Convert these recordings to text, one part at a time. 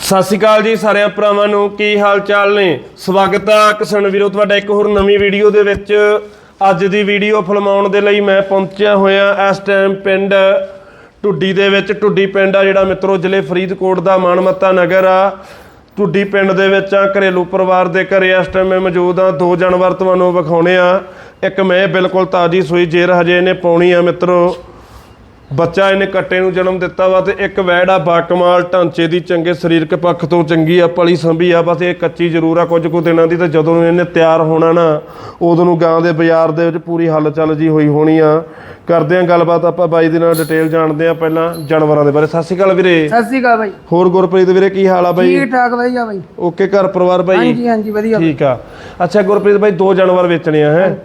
ਸਤਿ ਸ਼੍ਰੀ ਅਕਾਲ ਜੀ ਸਾਰਿਆਂ ਭਰਾਵਾਂ ਨੂੰ, ਕੀ ਹਾਲ ਚਾਲ ਨੇ? ਸਵਾਗਤ ਆ ਕਿਸਨ ਵੀਰੋ, ਤੁਹਾਡਾ ਇੱਕ ਹੋਰ ਨਵੀਂ ਵੀਡੀਓ ਦੇ ਵਿੱਚ। ਅੱਜ ਦੀ ਵੀਡੀਓ ਫਿਲਮਾਉਣ ਦੇ ਲਈ ਮੈਂ ਪਹੁੰਚਿਆ ਹੋਇਆ ਇਸ ਟਾਈਮ ਪਿੰਡ ਟੁੱਡੀ ਦੇ ਵਿੱਚ। ਟੁੱਡੀ ਪਿੰਡ ਆ ਜਿਹੜਾ ਮਿੱਤਰੋ, ਜ਼ਿਲ੍ਹੇ ਫਰੀਦਕੋਟ ਦਾ ਮਾਨਮੱਤਾ ਨਗਰ ਆ। ਟੁੱਡੀ ਪਿੰਡ ਦੇ ਵਿੱਚ ਆ, ਘਰੇਲੂ ਪਰਿਵਾਰ ਦੇ ਘਰੇ ਇਸ ਟਾਈਮ ਮੈਂ ਮੌਜੂਦ ਆ। ਦੋ ਜਾਨਵਰ ਤੁਹਾਨੂੰ ਵਿਖਾਉਣੇ ਆ। ਇੱਕ ਮੈਂ ਬਿਲਕੁਲ ਤਾਜੀ ਸੂਈ, ਜੇਰ ਹਜੇ ਨੇ ਪਾਉਣੀ ਆ ਮਿੱਤਰੋ। ਬੱਚਾ ਇਹਨੇ ਕੱਟੇ ਨੂੰ ਜਨਮ ਦਿੱਤਾ ਵਾ ਤੇ ਇੱਕ ਵੈੜ ਆ ਬਾਕਮਾਲ ਢਾਂਚੇ ਦੀ ਚੰਗੇ ਸਰੀਰਕ ਪੱਖ ਤੋਂ ਚੰਗੀ ਆ ਪਲੀ ਸੰਭੀ ਆ ਬਸ ਇਹ ਕੱਚੀ ਜ਼ਰੂਰ ਆ ਕੁਝ ਕੁ ਦਿਨਾਂ ਦੀ ਤੇ ਜਦੋਂ ਇਹਨੇ ਤਿਆਰ ਹੋਣਾ ਨਾ ਉਦੋਂ ਨੂੰ ਗਾਂ ਦੇ ਬਾਜ਼ਾਰ ਦੇ ਵਿੱਚ ਪੂਰੀ ਹਲਚਲ ਜੀ ਹੋਈ ਹੋਣੀ ਆ। ਕਰਦੇ ਆ ਗੱਲਬਾਤ ਆਪਾਂ ਬਾਈ ਦੇ ਨਾਲ ਡਿਟੇਲ ਜਾਣਦੇ ਆ ਪਹਿਲਾਂ ਜਾਨਵਰਾਂ ਦੇ ਬਾਰੇ। ਸਤਿ ਸ਼੍ਰੀ ਅਕਾਲ ਵੀਰੇ। ਸਤਿ ਸ਼੍ਰੀ ਅਕਾਲ ਬਾਈ। ਹੋਰ ਗੁਰਪ੍ਰੀਤ ਵੀਰੇ ਕੀ ਹਾਲ ਆ ਬਾਈ? ਠੀਕ ਠਾਕ ਵਧੀਆ ਬਾਈ। ਓਕੇ ਘਰ ਪਰਿਵਾਰ ਬਾਈ? ਹਾਂਜੀ ਹਾਂਜੀ ਵਧੀਆ ਠੀਕ ਆ। ਅੱਛਾ ਗੁਰਪ੍ਰੀਤ ਬਾਈ ਦੋ ਜਾਨਵਰ ਵੇਚਣੇ ਆ ਹੈ?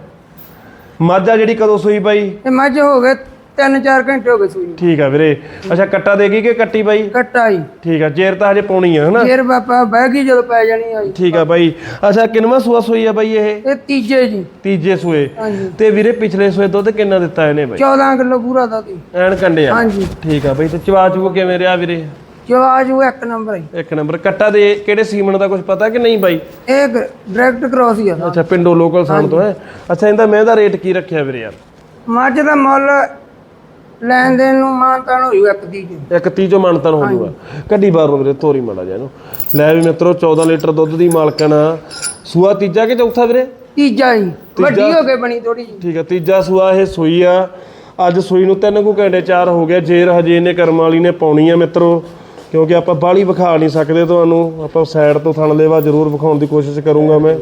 ਮਾਝਾ ਜਿਹੜੀ ਕਦੋਂ ਸੂਈ ਬਾਈ? ਇਹ ਮੱਝ ਹੋ ਗਏ 3-4 ਘੰਟੇ ਹੋ ਗਏ ਸੂਈ ਨੂੰ। ਠੀਕ ਆ ਵੀਰੇ। ਅੱਛਾ ਕੱਟਾ ਦੇਗੀ ਕਿ ਕੱਟੀ ਬਾਈ? ਕੱਟਾ ਹੀ ਠੀਕ ਆ ਜੇਰ ਤਾਂ ਹਜੇ ਪਾਉਣੀ ਆ ਹਨਾ? ਫੇਰ ਬਾਪਾ ਬਹਿ ਗਈ ਜਦੋਂ ਪੈ ਜਾਣੀ ਆਈ ਠੀਕ ਆ ਬਾਈ। ਅੱਛਾ ਕਿੰਨਵਾਂ ਸੂਆ ਸੂਈ ਆ ਬਾਈ ਇਹ? ਇਹ ਤੀਜੇ ਜੀ। ਤੀਜੇ ਸੂਏ। ਹਾਂਜੀ। ਤੇ ਵੀਰੇ ਪਿਛਲੇ ਸੂਏ ਦੁੱਧ ਕਿੰਨਾ ਦਿੱਤਾ ਇਹਨੇ ਬਾਈ? 14 ਕਿਲੋ ਪੂਰਾ ਦਾ ਦੀ ਐਨ ਕੰਡੇ ਆ। ਹਾਂਜੀ। ਠੀਕ ਆ ਬਾਈ ਤੇ ਚਵਾ ਚੂ ਕਿਵੇਂ ਰਿਹਾ ਵੀਰੇ? ਜਵਾਜ ਉਹ ਇੱਕ ਨੰਬਰ ਹੈ ਇੱਕ ਨੰਬਰ। ਕੱਟਾ ਦੇ ਕਿਹੜੇ ਸੀਮਨ ਦਾ ਕੁਝ ਪਤਾ ਕਿ ਨਹੀਂ ਬਾਈ? ਇਹ ਡਾਇਰੈਕਟ ਕ੍ਰੋਸ ਹੀ ਆ। ਅੱਛਾ ਪਿੰਡੋ ਲੋਕਲ ਸਾਨ ਤੋਂ ਹੈ? ਅੱਛਾ ਇਹਦਾ ਮੈਂ ਦਾ ਰੇਟ ਕੀ ਰੱਖਿਆ ਵੀਰੇ ਯਾਰ? ਮੱਝ ਦਾ ਮੁੱਲ ਲੈਣ ਦੇਣ ਨੂੰ ਮਾਨਤਾਨ ਹੋਈ ਇੱਕ ਦੀ ਜੀ ਇੱਕ 30 ਚੋਂ ਮਨਤਨ ਹੋ ਜੂਗਾ ਕੱਢੀ ਬਾਹਰ ਨੂੰ ਵੀਰੇ ਤੋਰੀ ਮਾੜਾ ਜਾ ਇਹਨੂੰ। ਲੈ ਵੀ ਮਿੱਤਰੋ 14 ਲੀਟਰ ਦੁੱਧ ਦੀ ਮਾਲਕਣ। ਆ ਸੂਆ ਤੀਜਾ ਕਿ ਚੌਥਾ ਵੀਰੇ? ਤੀਜਾ ਹੀ ਵੱਡੀ ਹੋ ਕੇ ਬਣੀ ਥੋੜੀ ਜੀ ਠੀਕ ਆ ਤੀਜਾ ਸੂਆ ਇਹ ਸੂਈ ਆ। ਅੱਜ ਸੂਈ ਨੂੰ ਤਿੰਨ ਕੁ ਘੰਟੇ ਚਾਰ ਹੋ ਗਿਆ ਜੇਰ ਹਜੇ ਇਹਨੇ ਕਰਮ ਵਾਲੀ ਨੇ ਪਾਉਣੀ ਆ ਮਿੱਤਰੋ। ਕਿਉਂਕਿ ਆਪਾਂ ਬਾਹਲੀ ਵਿਖਾ ਨਹੀਂ ਸਕਦੇ ਤੁਹਾਨੂੰ। ਆਪਾਂ ਸਾਈਡ ਤੋਂ ਥਣ ਲੇਵਾ ਜ਼ਰੂਰ ਵਿਖਾਉਣ ਦੀ ਕੋਸ਼ਿਸ਼ ਕਰੂੰਗਾ ਮੈਂ।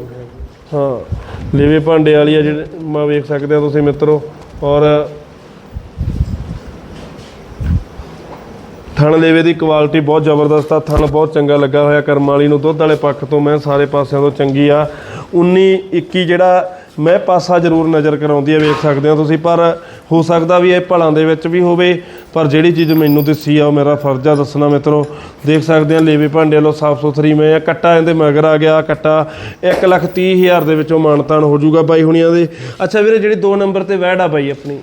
ਹਾਂ। ਲੇਵੇ ਭਾਂਡੇ ਵਾਲੀ ਆ ਜਿਹੜੇ ਮੈਂ ਵੇਖ ਸਕਦੇ ਆ ਤੁਸੀਂ ਮਿੱਤਰੋ। ਔਰ ਥਣ ਲੇਵੇ ਦੀ ਕੁਆਲਿਟੀ ਬਹੁਤ ਜ਼ਬਰਦਸਤ ਆ, ਥਣ ਬਹੁਤ ਚੰਗਾ ਲੱਗਾ ਹੋਇਆ ਕਰਮ ਵਾਲੀ ਨੂੰ ਦੁੱਧ ਵਾਲੇ ਪੱਖ ਤੋਂ, ਮੈਂ ਸਾਰੇ ਪਾਸਿਆਂ ਤੋਂ ਚੰਗੀ ਆ। 19 21 ਜਿਹੜਾ ਮੈਂ ਪਾਸਾ ਜ਼ਰੂਰ ਨਜ਼ਰ ਕਰਾਉਂਦੀ ਆ, ਵੇਖ ਸਕਦੇ ਹੋ ਤੁਸੀਂ, ਪਰ ਹੋ ਸਕਦਾ ਵੀ ਇਹ ਭਲਾਂ ਦੇ ਵਿੱਚ ਵੀ ਹੋਵੇ, ਪਰ ਜਿਹੜੀ ਚੀਜ਼ ਮੈਨੂੰ ਦਿੱਸੀ ਆ, ਉਹ ਮੇਰਾ ਫਰਜ਼ ਆ ਦੱਸਣਾ ਮਿੱਤਰੋ। ਦੇਖ ਸਕਦੇ ਆ ਲੇਵੇ ਭਾਂਡੇ ਵੱਲੋਂ ਸਾਫ਼ ਸੁਥਰੀ ਮੈਂ ਆ, ਕੱਟਾ ਇਹਦੇ ਮਗਰ ਆ ਗਿਆ, ਕੱਟਾ 1 ਲੱਖ ਤੀਹ ਹਜ਼ਾਰ ਦੇ ਵਿੱਚੋਂ ਮਾਨਤਾਨ ਹੋ ਜਾਊਗਾ ਬਾਈ ਹੁਣੀਆਂ ਦੇ। ਅੱਛਾ ਵੀਰੇ, ਜਿਹੜੀ 2 ਨੰਬਰ ਤੇ ਵੈੜ ਆ ਬਾਈ ਆਪਣੀ।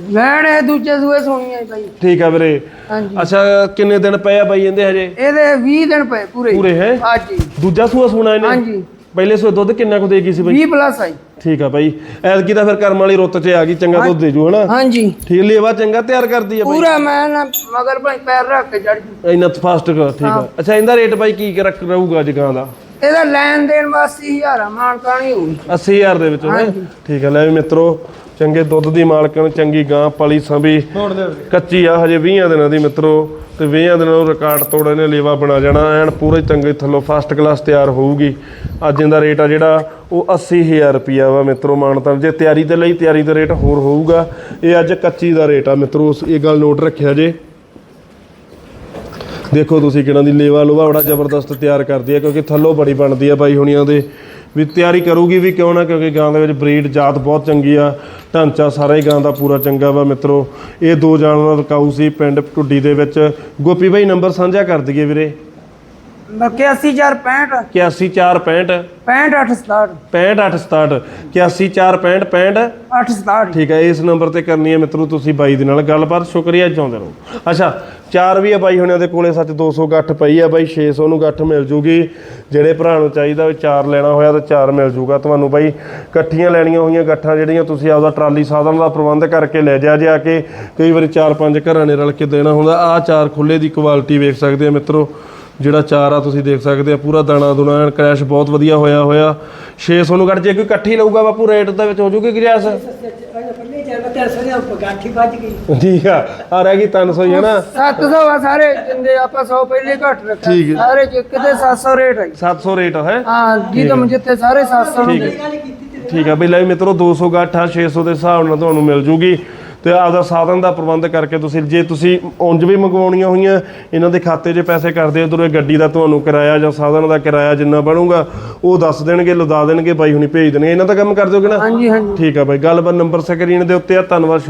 ਲੈਣ ਇਹ ਦੂਜੇ ਸੂਏ ਸੋਣੀ ਹੈ ਬਾਈ। ਠੀਕ ਆ ਵੀਰੇ। ਹਾਂਜੀ। ਅੱਛਾ ਕਿੰਨੇ ਦਿਨ ਪਏ ਆ ਬਾਈ ਇਹਦੇ ਹਜੇ? ਇਹਦੇ 20 ਦਿਨ ਪਏ ਪੂਰੇ। ਪੂਰੇ ਹੈ? ਅੱਜ ਹੀ ਦੂਜਾ ਸੂਆ ਸੂਣਾ ਇਹਨੇ? ਹਾਂਜੀ। ਪਹਿਲੇ ਸੂਏ ਦੁੱਧ ਕਿੰਨਾ ਕੁ ਦੇਗੀ ਸੀ ਬਾਈ? 20 ਪਲੱਸ ਆਈ ਠੀਕ ਆ ਬਾਈ। ਐਤਕੀ ਤਾਂ ਫਿਰ ਕਰਮ ਵਾਲੀ ਰੁੱਤ 'ਚ ਆ ਗਈ ਚੰਗਾ ਦੁੱਧ ਦੇ ਜੂ ਹਨਾ? ਹਾਂਜੀ। ਠੀਕ ਲੇਵਾ ਚੰਗਾ ਤਿਆਰ ਕਰਦੀ ਆ ਬਾਈ? ਪੂਰਾ ਮੈਂ ਨਾ ਮਗਰ ਭਾਈ ਪੈਰ ਰੱਖ ਕੇ ਚੜ ਜੂ। ਇੰਨਾ ਫਾਸਟ ਠੀਕ ਆ। ਅੱਛਾ ਇਹਦਾ ਰੇਟ ਬਾਈ ਕੀ ਰੱਖ ਰਹੂਗਾ ਅੱਜ ਗਾਂ ਦਾ? ਇਹਦਾ ਲੈਣ ਦੇਣ ਵਾਸਤੇ ਹਜ਼ਾਰਾਂ ਮਾਨਤਾ ਨਹੀਂ ਹੋਊਗੀ 80000 ਦੇ ਵਿੱਚ ਹੈ? ਠੀਕ ਆ ਲੈ ਵੀ ਮਿੱਤਰੋ ਚੰਗੇ ਦੁੱਧ ਦੀ ਮਾਲਕਣ ਚੰਗੀ ਗਾਂ ਪਲੀ ਸੰਭੀ ਕੱਚੀ ਆ ਹਜੇ 20 ਦਿਨਾਂ ਦੀ ਮਿੱਤਰੋ ਤੇ 20 ਦਿਨਾਂ ਨੂੰ ਰਿਕਾਰਡ ਤੋੜ ਇਹਨੇ ਲੇਵਾ ਬਣਾ ਜਾਣਾ। ਐਨ ਪੂਰੇ ਚੰਗੇ ਥੱਲੋਂ ਫਸਟ ਕਲਾਸ ਤਿਆਰ ਹੋਊਗੀ। ਅੱਜ ਇਹਦਾ ਰੇਟ ਆ ਜਿਹੜਾ ਉਹ 80000 ਰੁਪਿਆ ਵਾ ਮਿੱਤਰੋ ਮਾਨਤਾ ਜੇ ਤਿਆਰੀ ਦੇ ਲਈ ਤਿਆਰੀ ਦਾ ਰੇਟ ਹੋਰ ਹੋਊਗਾ। ਇਹ ਅੱਜ ਕੱਚੀ ਦਾ ਰੇਟ ਆ ਮਿੱਤਰੋ ਇਹ ਗੱਲ ਨੋਟ ਰੱਖਿਆ ਜੇ। ਦੇਖੋ ਤੁਸੀਂ ਕਿਹਨਾਂ ਦੀ ਲੇਵਾ ਲੋਵਾ ਬੜਾ ਜ਼ਬਰਦਸਤ ਤਿਆਰ ਕਰਦੀ ਹੈ ਕਿਉਂਕਿ ਥੱਲੋਂ ਬੜੀ ਬਣਦੀ ਆ ਬਾਈ ਹੁਣੀਆਂ ਦੇ। ਵੀ ਤਿਆਰੀ ਕਰੂਗੀ ਵੀ ਕਿਉਂ ਨਾ, ਕਿਉਂਕਿ ਗਾਂ ਦੇ ਵਿੱਚ ਬਰੀਡ ਜਾਤ ਬਹੁਤ ਚੰਗੀ ਆ। ਢਾਂਚਾ ਸਾਰਾ ਹੀ ਗਾਂ ਦਾ ਪੂਰਾ ਚੰਗਾ ਵਾ ਮਿੱਤਰੋ। ਇਹ ਦੋ ਜਾਨਵਰ ਰਕਾਊ ਸੀ ਪਿੰਡ ਟੁੱਡੀ ਦੇ ਵਿੱਚ। ਗੋਪੀ ਬਾਈ ਨੰਬਰ ਸਾਂਝਾ ਕਰ ਦਈਏ ਵੀਰੇ। ਬਾਕੀ 80465 81465 65867 65867 81465 867 ਠੀਕ ਹੈ ਇਸ ਨੰਬਰ ਤੇ ਕਰਨੀ ਹੈ ਮਿੱਤਰੋ ਤੁਸੀਂ ਬਾਈ ਦੇ ਨਾਲ ਗੱਲਬਾਤ। ਸ਼ੁਕਰੀਆ ਚਾਹੁੰਦੇ ਰਹੋ। ਅੱਛਾ ਚਾਰ ਵੀ ਆ ਬਾਈ ਹੁਣਿਆਂ ਦੇ ਕੋਲੇ ਸੱਚ 200 ਗੱਠ ਪਈ ਆ ਬਾਈ 600 ਨੂੰ ਗੱਠ ਮਿਲ ਜੂਗੀ। ਜਿਹੜੇ ਭਰਾ ਨੂੰ ਚਾਹੀਦਾ ਚਾਰ ਲੈਣਾ ਹੋਇਆ ਤਾਂ ਚਾਰ ਮਿਲ ਜੂਗਾ। ਤੁਹਾਨੂੰ ਬਾਈ ਇਕੱਠੀਆਂ ਲੈਣੀਆਂ ਹੋਈਆਂ ਗੱਠਾਂ ਜਿਹੜੀਆਂ ਤੁਸੀਂ ਆਪਦਾ ਟਰਾਲੀ ਸਾਧਨ ਦਾ ਪ੍ਰਬੰਧ ਕਰਕੇ ਲੈ ਜਾ ਜਾ ਕੇ ਕਈ ਵਾਰੀ ਚਾਰ ਪੰਜ ਘਰਾਂ ਨੇ ਰਲ ਕੇ ਦੇਣਾ ਹੁੰਦਾ। ਆ ਚਾਰ ਖੁੱਲੇ ਦੀ ਕੁਆਲਿਟੀ ਵੇਖ ਸਕਦੇ ਆ ਮਿੱਤਰੋ। ਜਿਹੜਾ ਚਾਰ ਆ ਤੁਸੀਂ ਦੇਖ ਸਕਦੇ ਆ ਪੂਰਾ ਦਾਣਾ ਦੁਣਾ ਐਨ ਕ੍ਰੈਸ਼ ਬਹੁਤ ਵਧੀਆ ਹੋਇਆ ਹੋਇਆ। 600 ਨੂੰ ਗੱਠ ਜੇ ਕੋਈ ਇਕੱਠੀ ਲਊਗਾ ਬਾਪੂ ਰੇਟ ਦੇ ਵਿੱਚ ਹੋ ਜੂਗੀ ਗੁਜਾਇਸ਼ ਠੀਕ ਆ ਆ ਰਹਿ ਗਈ 300 ਹੀ ਹੈ ਨਾ 700 ਆ ਸਾਰੇ ਜਿੰਦੇ ਆਪਾਂ 100 ਪਹਿਲੇ ਘੱਟ ਰੱਖਿਆ। ਠੀਕ ਹੈ। ਸਾਰੇ ਚ ਕਿਤੇ 700 ਰੇਟ ਹੈ 700 ਰੇਟ ਹੈ? ਹਾਂ ਜਿੱਦਮ ਜਿੱਥੇ ਸਾਰੇ 700 ਨੂੰ ਦੇ- ਠੀਕ ਆ ਬਈ ਲੈ ਮਿੱਤਰੋ 200 ਗੱਠ ਆ 600 ਦੇ ਹਿਸਾਬ ਨਾਲ ਤੁਹਾਨੂੰ ਮਿਲ ਜੂਗੀ। ਤੇ ਆਪਦਾ ਸਾਧਨ ਦਾ ਪ੍ਰਬੰਧ ਕਰਕੇ ਤੁਸੀਂ ਜੇ ਤੁਸੀਂ ਉਂਝ ਵੀ ਮੰਗਵਾਉਣੀਆਂ ਹੋਈਆਂ ਇਹਨਾਂ ਦੇ ਖਾਤੇ 'ਚ ਪੈਸੇ ਕਰਦੇ ਉਧਰੋਂ ਇਹ ਗੱਡੀ ਦਾ ਤੁਹਾਨੂੰ ਕਿਰਾਇਆ ਜਾਂ ਸਾਧਨ ਦਾ ਕਿਰਾਇਆ ਜਿੰਨਾ ਬਣੂਗਾ ਉਹ ਦੱਸ ਦੇਣਗੇ ਲਦਾ ਦੇਣਗੇ ਬਾਈ ਹੁਣੀ ਭੇਜ ਦੇਣਗੇ। ਇਹਨਾਂ ਦਾ ਕੰਮ ਕਰ ਦਿਓਗੇ ਨਾ? ਹਾਂਜੀ ਹਾਂਜੀ। ਠੀਕ ਆ ਬਾਈ ਗੱਲਬਾਤ ਨੰਬਰ ਸਕਰੀਨ ਦੇ ਉੱਤੇ ਆ ਧੰਨਵਾਦ